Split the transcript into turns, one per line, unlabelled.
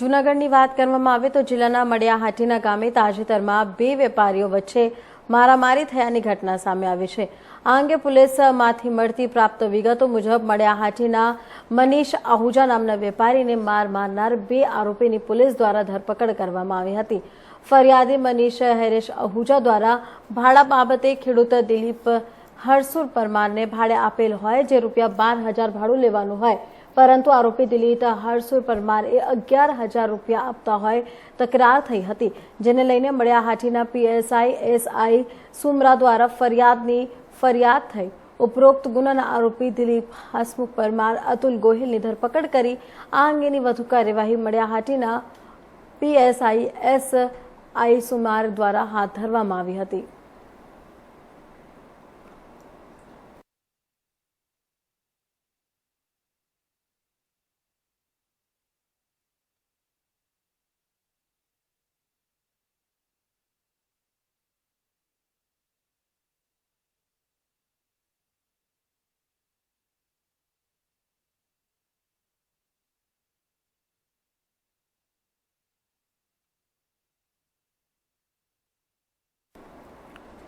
જૂનાગઢની વાત કરવામાં આવે તો જિલ્લાના મડિયાહાટીના ગામે તાજેતરમાં બે વેપારીઓ વચ્ચે મારામારી થયાની ઘટના સામે આવી છે. આ અંગે પોલીસમાંથી મળતી પ્રાપ્ત વિગતો મુજબ મડિયાહાટીના મનીષ આહુજા નામના વેપારીને માર મારનાર બે આરોપીની પોલીસ દ્વારા ધરપકડ કરવામાં આવી હતી. ફરિયાદી મનીષ હેરેશ આહુજા દ્વારા ભાડા બાબતે ખેડૂત દિલીપ હરસુર પરમારને ભાડે આપેલ હોય, જે રૂપિયા બાર હજાર ભાડું લેવાનું હોય. પરંતુ આરોપી દિલીપ હરસુર પરમાર અગિયાર હજાર રૂપિયા આપતા હોય તકરાર થઈ હતી, જેને લઈને મળ્યાહાટીના પીએસઆઈ એસઆઈ સુમરા દ્વારા ફરિયાદની ફરિયાદ થઈ. ઉપરોક્ત ગુનાના આરોપી દિલીપ હસમુખ પરમાર અતુલ ગોહિલની ધરપકડ કરી. આ અંગેની વધુ કાર્યવાહી મળ્યાહાટીના પીએસઆઈ એસ આઈ સુમાર દ્વારા હાથ ધરવામાં આવી હતી.